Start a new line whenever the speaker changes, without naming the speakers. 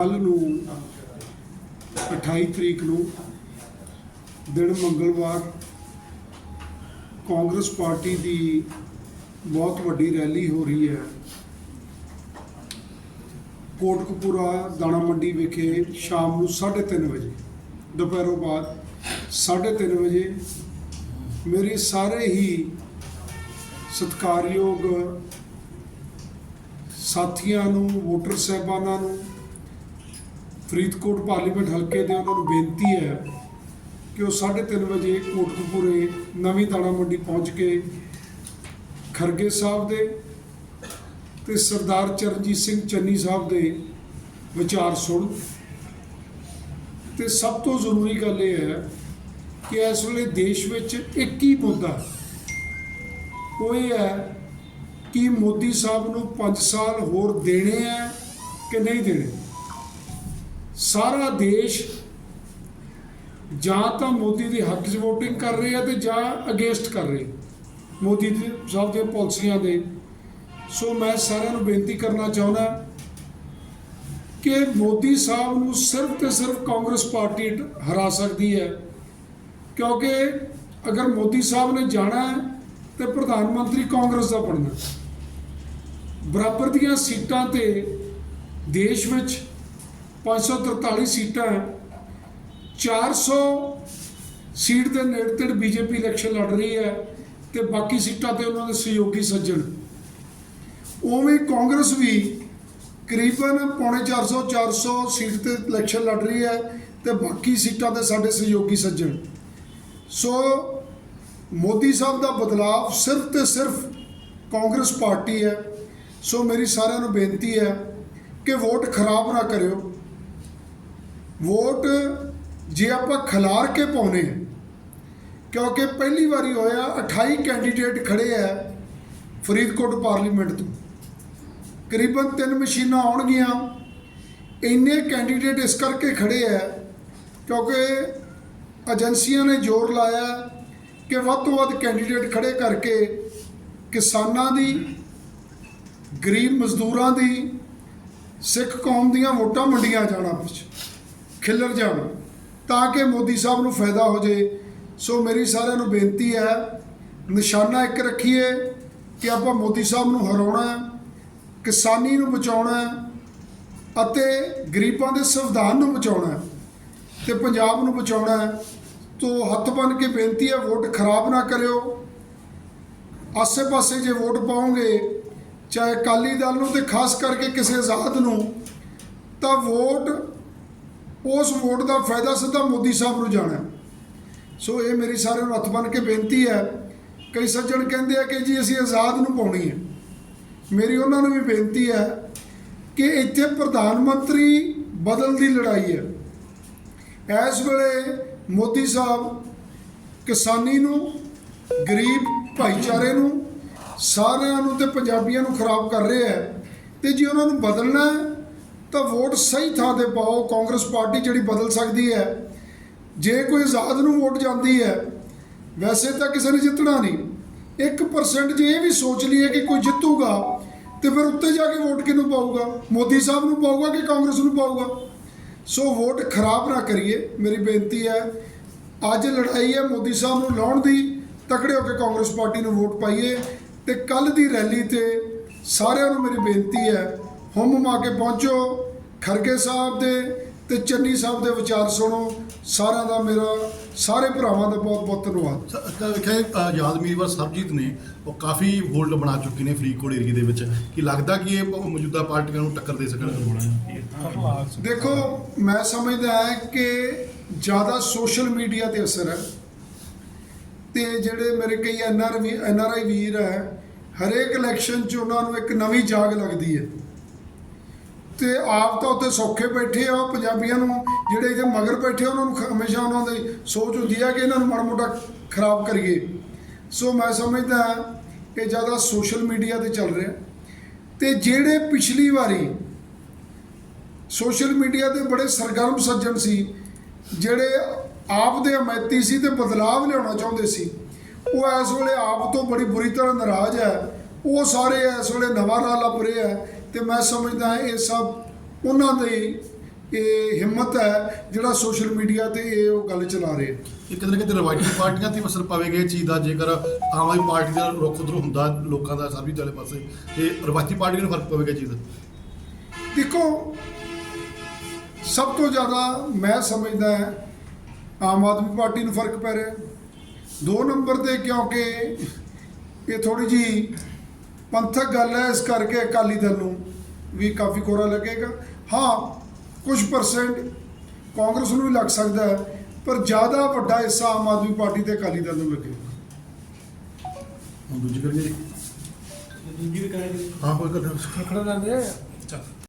ਕੱਲ ਨੂੰ 28 ਤਰੀਕ ਨੂੰ ਦਿਨ ਮੰਗਲਵਾਰ ਕਾਂਗਰਸ ਪਾਰਟੀ ਦੀ ਬਹੁਤ ਵੱਡੀ ਰੈਲੀ ਹੋ ਰਹੀ ਹੈ। ਕੋਟਕਪੂਰਾ ਦਾਣਾ ਮੰਡੀ ਵਿਖੇ ਸ਼ਾਮ ਨੂੰ 3:30 ਵਜੇ, ਦੁਪਹਿਰੋਂ ਬਾਅਦ 3:30 ਵਜੇ ਮੇਰੇ ਸਾਰੇ ਹੀ ਸਤਿਕਾਰਯੋਗ ਸਾਥੀਆਂ ਨੂੰ, ਵੋਟਰ ਸਹਿਬਾਨਾਂ ਨੂੰ ਫਰੀਦਕੋਟ ਪਾਰਲੀਮੈਂਟ ਹਲਕੇ ਦੇ ਉਹਨਾਂ ਨੂੰ ਬੇਨਤੀ ਹੈ ਕਿ ਉਹ 3:30 ਵਜੇ ਕੋਟਕਪੂਰੇ ਨਵੀਂ ਦਾਣਾ ਮੰਡੀ ਪਹੁੰਚ ਕੇ ਖਰਗੇ ਸਾਹਿਬ ਦੇ ਤੇ ਸਰਦਾਰ ਚਰਨਜੀਤ ਸਿੰਘ ਚੰਨੀ ਸਾਹਿਬ ਦੇ ਵਿਚਾਰ ਸੁਣ। ਤੇ ਸਭ ਤੋਂ ਜ਼ਰੂਰੀ ਗੱਲ ਇਹ ਹੈ ਕਿ ਇਸ ਵੇਲੇ ਦੇਸ਼ ਵਿੱਚ ਇੱਕ ਹੀ ਮੁੱਦਾ ਉਹ ਇਹ ਹੈ ਕਿ ਮੋਦੀ ਸਾਹਿਬ ਨੂੰ 5 ਸਾਲ ਹੋਰ ਦੇਣੇ ਆ ਕਿ ਨਹੀਂ ਦੇਣੇ? ਸਾਰਾ ਦੇਸ਼ ਜਾਂ ਤਾਂ ਮੋਦੀ ਦੇ ਹੱਕ 'ਚ VOTING ਕਰ ਰਹੇ ਆ ਤੇ ਜਾਂ ਅਗੇਂਸਟ ਕਰ ਰਹੇ। ਮੋਦੀ ਦੇ ਸਾਹਿਬ ਦੀਆਂ ਪਾਲਿਸੀਆਂ ਦੇ। ਸੋ ਮੈਂ ਸਾਰਿਆਂ ਨੂੰ ਬੇਨਤੀ ਕਰਨਾ ਚਾਹੁੰਦਾ ਕਿ ਮੋਦੀ ਸਾਹਿਬ ਨੂੰ ਸਿਰਫ ਤੇ ਸਿਰਫ ਕਾਂਗਰਸ ਪਾਰਟੀ ਹਰਾ ਸਕਦੀ ਹੈ। ਕਿਉਂਕਿ ਅਗਰ ਮੋਦੀ ਸਾਹਿਬ ਨੇ ਜਾਣਾ ਹੈ ਤੇ ਪ੍ਰਧਾਨ ਮੰਤਰੀ ਕਾਂਗਰਸ ਦਾ ਬਣਨਾ। ਬਰਾਬਰ ਦੀਆਂ ਸੀਟਾਂ ਤੇ ਦੇਸ਼ ਵਿੱਚ 543 ਸੀਟਾਂ ਹੈ। 400 ਸੀਟ ਦੇ ਨੇੜੇ ਤੇੜੇ ਬੀਜੇਪੀ ਇਲੈਕਸ਼ਨ ਲੜ ਰਹੀ ਹੈ ਤੇ ਬਾਕੀ ਸੀਟਾਂ ਤੇ ਉਹਨਾਂ ਦੇ ਸਹਿਯੋਗੀ ਸੱਜਣ। ਉਵੇਂ ਕਾਂਗਰਸ ਵੀ ਕਰੀਬਨ ਪੌਣੇ 400 400 ਸੀਟ ਤੇ ਇਲੈਕਸ਼ਨ ਲੜ ਰਹੀ ਹੈ ਤੇ ਬਾਕੀ ਸੀਟਾਂ ਤੇ ਸਾਡੇ ਸਹਿਯੋਗੀ ਸੱਜਣ। ਸੋ ਮੋਦੀ ਸਾਹਿਬ ਦਾ ਬਦਲਾਵ ਸਿਰਫ ਤੇ ਸਿਰਫ ਕਾਂਗਰਸ ਪਾਰਟੀ ਹੈ। ਸੋ ਮੇਰੀ ਸਾਰਿਆਂ ਨੂੰ ਬੇਨਤੀ ਹੈ ਕਿ ਵੋਟ ਖਰਾਬ ਨਾ ਕਰਿਓ। ਵੋਟ ਜੇ ਆਪਾਂ ਖਿਲਾਰ ਕੇ ਪਾਉਨੇ ਆ ਕਿਉਂਕਿ ਪਹਿਲੀ ਵਾਰੀ ਹੋਇਆ 28 ਕੈਂਡੀਡੇਟ ਖੜੇ ਆ ਫਰੀਦਕੋਟ ਪਾਰਲੀਮੈਂਟ ਤੋਂ। ਕਰੀਬਨ ਤਿੰਨ ਮਸ਼ੀਨਾਂ ਆਉਣਗੀਆਂ, ਇੰਨੇ ਕੈਂਡੀਡੇਟ ਇਸ ਕਰਕੇ ਖੜੇ ਆ, ਕਿਉਂਕਿ ਏਜੰਸੀਆਂ ਨੇ ਜ਼ੋਰ ਲਾਇਆ ਕਿ ਵੱਧ ਤੋਂ ਵੱਧ ਕੈਂਡੀਡੇਟ ਖੜੇ ਕਰਕੇ ਕਿਸਾਨਾਂ ਦੀ, ਗਰੀਬ ਮਜ਼ਦੂਰਾਂ ਦੀ, ਸਿੱਖ ਕੌਮ ਦੀਆਂ ਵੋਟਾਂ ਮੰਡੀਆਂ ਜਾਣਾ ਵਿੱਚ ਖਿਲਰ ਜਾਣ, ਤਾਂ ਕਿ ਮੋਦੀ ਸਾਹਿਬ ਨੂੰ ਫਾਇਦਾ ਹੋ ਜੇ। ਸੋ ਮੇਰੀ ਸਾਰਿਆਂ ਨੂੰ ਬੇਨਤੀ ਹੈ, ਨਿਸ਼ਾਨਾ ਇੱਕ ਰੱਖੀਏ ਕਿ ਆਪਾਂ ਮੋਦੀ ਸਾਹਿਬ ਨੂੰ ਹਰਾਉਣਾ ਹੈ, ਕਿਸਾਨੀ ਨੂੰ ਬਚਾਉਣਾ ਹੈ ਅਤੇ ਗਰੀਬਾਂ ਦੇ ਸੰਵਿਧਾਨ ਨੂੰ ਬਚਾਉਣਾ ਹੈ ਤੇ ਪੰਜਾਬ ਨੂੰ ਬਚਾਉਣਾ ਹੈ। ਤੋ ਹੱਥ ਬੰਨ ਕੇ ਬੇਨਤੀ ਹੈ, ਵੋਟ ਖਰਾਬ ਨਾ ਕਰਿਓ। ਆਸੇ-ਪਾਸੇ ਜੇ ਵੋਟ ਪਾਓਗੇ, ਚਾਹੇ ਅਕਾਲੀ ਦਲ ਨੂੰ ਤੇ ਖਾਸ ਕਰਕੇ ਕਿਸੇ ਆਜ਼ਾਦ ਨੂੰ, ਤਾਂ ਵੋਟ ਉਸ ਵੋਟ ਦਾ ਫਾਇਦਾ ਸਿੱਧਾ ਮੋਦੀ ਸਾਹਿਬ ਨੂੰ ਜਾਣਾ ਸੋ ਇਹ ਮੇਰੀ ਸਾਰਿਆਂ ਨੂੰ ਹੱਥ ਬੰਨ ਕੇ ਬੇਨਤੀ ਹੈ। ਕਈ ਸੱਜਣ ਕਹਿੰਦੇ ਆ ਕਿ ਜੀ ਅਸੀਂ ਆਜ਼ਾਦ ਨੂੰ ਪਾਉਣੀ ਹੈ। ਮੇਰੀ ਉਹਨਾਂ ਨੂੰ ਵੀ ਬੇਨਤੀ ਹੈ ਕਿ ਇੱਥੇ ਪ੍ਰਧਾਨ ਮੰਤਰੀ ਬਦਲ ਦੀ ਲੜਾਈ ਹੈ। ਇਸ ਵੇਲੇ ਮੋਦੀ ਸਾਹਿਬ ਕਿਸਾਨੀ ਨੂੰ, ਗਰੀਬ ਭਾਈਚਾਰੇ ਨੂੰ, ਸਾਰਿਆਂ ਨੂੰ ਤੇ ਪੰਜਾਬੀਆਂ ਨੂੰ ਖਰਾਬ ਕਰ ਰਿਹਾ ਹੈ। ਤੇ ਜੇ ਉਹਨਾਂ ਨੂੰ ਬਦਲਣਾ ਹੈ ਤਾਂ ਵੋਟ ਸਹੀ ਥਾਂ ਤੇ ਪਾਓ, ਕਾਂਗਰਸ ਪਾਰਟੀ ਜਿਹੜੀ ਬਦਲ ਸਕਦੀ ਹੈ। ਜੇ ਕੋਈ ਆਜ਼ਾਦ ਨੂੰ ਵੋਟ ਜਾਂਦੀ ਹੈ, ਵੈਸੇ ਤਾਂ ਕਿਸੇ ਨੇ ਜਿੱਤਣਾ ਨਹੀਂ। 1% ਜੇ ਇਹ ਵੀ ਸੋਚ ਲਈਏ ਕਿ ਕੋਈ ਜਿੱਤੂਗਾ, ਤੇ ਫਿਰ ਉੱਤੇ ਜਾ ਕੇ ਵੋਟ ਕਿਹਨੂੰ ਪਾਊਗਾ? ਮੋਦੀ ਸਾਹਿਬ ਨੂੰ ਪਾਊਗਾ ਕਿ ਕਾਂਗਰਸ ਨੂੰ ਪਾਊਗਾ? ਸੋ ਵੋਟ ਖਰਾਬ ਨਾ ਕਰੀਏ, ਮੇਰੀ ਬੇਨਤੀ ਹੈ। ਅੱਜ ਲੜਾਈ ਹੈ ਮੋਦੀ ਸਾਹਿਬ ਨੂੰ ਲਾਉਣ ਦੀ, ਤਕੜੇ ਹੋ ਕੇ ਕਾਂਗਰਸ ਪਾਰਟੀ ਨੂੰ ਵੋਟ ਪਾਈਏ। ਤੇ ਕੱਲ ਦੀ ਰੈਲੀ ਤੇ ਸਾਰਿਆਂ ਨੂੰ ਮੇਰੀ ਬੇਨਤੀ ਹੈ ਹੁਮ ਮਾ ਕੇ ਪਹੁੰਚੋ ਖਰਗੇ ਸਾਹਿਬ ਦੇ ਤੇ ਚੰਨੀ ਸਾਹਿਬ ਦੇ ਵਿਚਾਰ ਸੁਣੋ। ਸਾਰਿਆਂ ਦਾ ਮੇਰਾ ਸਾਰੇ ਭਰਾਵਾਂ ਦਾ ਬਹੁਤ ਬਹੁਤ ਧੰਨਵਾਦ।
ਵੇਖਿਆ ਆਜ਼ਾਦ ਉਮੀਦਵਾਰ ਸਰਬਜੀਤ ਨੇ ਉਹ ਕਾਫੀ ਹੋਲਡ ਬਣਾ ਚੁੱਕੇ ਨੇ ਫਰੀਦਕੋਟ ਏਰੀਏ ਦੇ ਵਿੱਚ ਕੀ ਲੱਗਦਾ ਕਿ ਇਹ ਮੌਜੂਦਾ ਪਾਰਟੀਆਂ ਨੂੰ ਟੱਕਰ ਦੇ ਸਕਣਗੇ
ਦੇਖੋ ਮੈਂ ਸਮਝਦਾ ਹਾਂ ਕਿ ਜ਼ਿਆਦਾ ਸੋਸ਼ਲ ਮੀਡੀਆ ਤੇ ਅਸਰ ਹੈ। ਤੇ ਜਿਹੜੇ ਮੇਰੇ ਕਈ ਐਨਆਰ ਵੀ ਐਨਆਰਆਈ ਵੀਰ ਹੈ ਹਰੇਕ ਇਲੈਕਸ਼ਨ 'ਚ ਉਹਨਾਂ ਨੂੰ ਇੱਕ ਨਵੀਂ ਜਾਗ ਲੱਗਦੀ ਹੈ। ਤੇ ਆਪ ਤਾਂ ਉੱਥੇ ਸੌਖੇ ਬੈਠੇ ਆ ਪੰਜਾਬੀਆਂ ਨੂੰ ਜਿਹੜੇ ਇਹਦੇ ਮਗਰ ਬੈਠੇ ਆ, ਉਹਨਾਂ ਨੂੰ ਹਮੇਸ਼ਾ ਉਹਨਾਂ ਦੀ ਸੋਚ ਹੁੰਦੀ ਆ ਕਿ ਇਹਨਾਂ ਨੂੰ ਮਾੜਾ ਮੋਟਾ ਖਰਾਬ ਕਰੀਏ। ਸੋ ਮੈਂ ਸਮਝਦਾ ਇਹ ਜ਼ਿਆਦਾ ਸੋਸ਼ਲ ਮੀਡੀਆ ਤੇ ਚੱਲ ਰਿਹਾ। ਤੇ ਜਿਹੜੇ ਪਿਛਲੀ ਵਾਰੀ ਸੋਸ਼ਲ ਮੀਡੀਆ ਤੇ ਬੜੇ ਸਰਗਰਮ ਸੱਜਣ ਸੀ ਜਿਹੜੇ ਆਪ ਦੇ ਅਮੈਤੀ ਸੀ ਤੇ ਬਦਲਾਵ ਲਿਆਉਣਾ ਚਾਹੁੰਦੇ ਸੀ ਉਹ ਇਸ ਵੇਲੇ ਆਪ ਤੋਂ ਬੜੀ ਬੁਰੀ ਤਰ੍ਹਾਂ ਨਾਰਾਜ਼ ਹੈ। ਉਹ ਸਾਰੇ ਇਸ ਵੇਲੇ ਨਵਾਂ ਰਾਹ ਲੱਭ ਰਹੇ ਹੈ। ਤੇ ਮੈਂ ਸਮਝਦਾ ਇਹ ਸਭ ਉਹਨਾਂ ਦੇ ਇਹ ਹਿੰਮਤ ਹੈ ਜਿਹੜਾ ਸੋਸ਼ਲ ਮੀਡੀਆ ਤੇ ਇਹ ਉਹ ਗੱਲ ਚਲਾ ਰਹੇ
ਇਹ ਕਿਤੇ ਨਾ ਕਿਤੇ ਰਵਾਇਤੀ ਪਾਰਟੀਆਂ ਤੇ ਅਸਰ ਪਵੇਗਾ ਇਹ ਚੀਜ਼ ਦਾ ਜੇਕਰ ਆਮ ਆਦਮੀ ਪਾਰਟੀ ਦਾ ਰੁਖ ਉਧਰ ਹੁੰਦਾ ਲੋਕਾਂ ਦਾ ਸਰਬਜੀਤ ਵਾਲੇ ਪਾਸੇ ਤੇ ਰਵਾਇਤੀ ਪਾਰਟੀ ਨੂੰ ਫ਼ਰਕ ਪਵੇਗਾ ਚੀਜ਼ ਦਾ।
ਦੇਖੋ ਸਭ ਤੋਂ ਜ਼ਿਆਦਾ ਮੈਂ ਸਮਝਦਾ ਹੈ ਆਮ ਆਦਮੀ ਪਾਰਟੀ ਨੂੰ ਫ਼ਰਕ ਪੈ ਰਿਹਾ। ਦੋ ਨੰਬਰ ਤੇ ਕਿਉਂਕਿ ਇਹ ਥੋੜੀ ਜੀ ਪੰਥਕ ਗੱਲ ਹੈ ਇਸ ਕਰਕੇ ਅਕਾਲੀ ਦਲ ਨੂੰ ਵੀ ਕਾਫੀ ਕੋਰਾ ਲੱਗੇਗਾ। ਹਾਂ ਕੁਝ ਪਰਸੈਂਟ ਕਾਂਗਰਸ ਨੂੰ ਵੀ ਲੱਗ ਸਕਦਾ ਹੈ ਪਰ ਜ਼ਿਆਦਾ ਵੱਡਾ ਹਿੱਸਾ ਆਮ ਆਦਮੀ ਪਾਰਟੀ ਤੇ ਅਕਾਲੀ ਦਲ ਨੂੰ ਲੱਗੇਗਾ।
ਹੁਣ ਦੂਜੀ ਕਰੀਏ।
ਦੂਜੀ ਵੀ ਕਰਾਂਗੇ।
ਹਾਂ ਕੋਈ ਗੱਲ
ਖੜਾ ਰਹਿੰਦੇ ਆ।
ਚੱਲ।